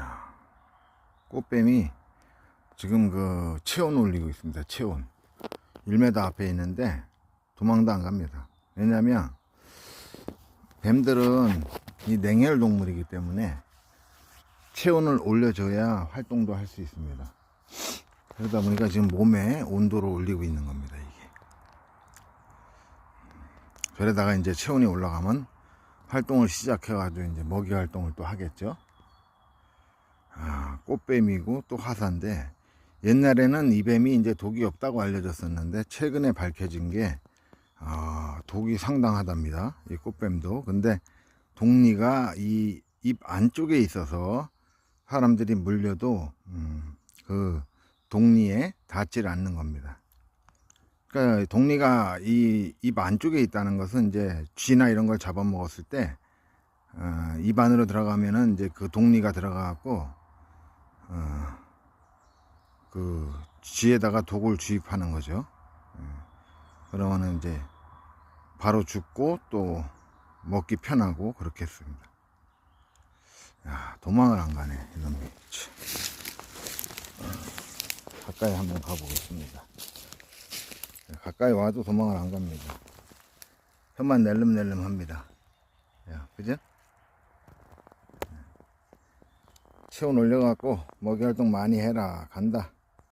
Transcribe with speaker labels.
Speaker 1: 야, 꽃뱀이 지금 그 체온 올리고 있습니다. 체온. 1m 앞에 있는데 도망도 안 갑니다. 왜냐면 뱀들은 이 냉혈 동물이기 때문에 체온을 올려줘야 활동도 할 수 있습니다. 그러다 보니까 지금 몸에 온도를 올리고 있는 겁니다. 이게. 그러다가 이제 체온이 올라가면 활동을 시작해가지고 이제 먹이 활동을 또 하겠죠. 아, 꽃뱀이고 또 화사인데 옛날에는 이 뱀이 이제 독이 없다고 알려졌었는데 최근에 밝혀진 게 아, 독이 상당하답니다. 이 꽃뱀도. 근데 독리가 이 입 안쪽에 있어서 사람들이 물려도 음, 그 독리에 닿질 않는 겁니다. 그러니까 독리가 이 입 안쪽에 있다는 것은 이제 쥐나 이런 걸 잡아먹었을 때 어, 입 안으로 들어가면은 이제 그 독리가 들어가갖고 어, 그 쥐에다가 독을 주입하는 거죠. 예. 그러면은 이제 바로 죽고 또 먹기 편하고 그렇겠습니다. 야, 도망을 안 가네, 이놈이. 참. 어, 가까이 한번 가보겠습니다. 가까이 와도 도망을 안 갑니다. 혀만 낼름낼름 합니다. 야, 그죠? 체온 올려갖고 먹이 활동 많이 해라. 간다.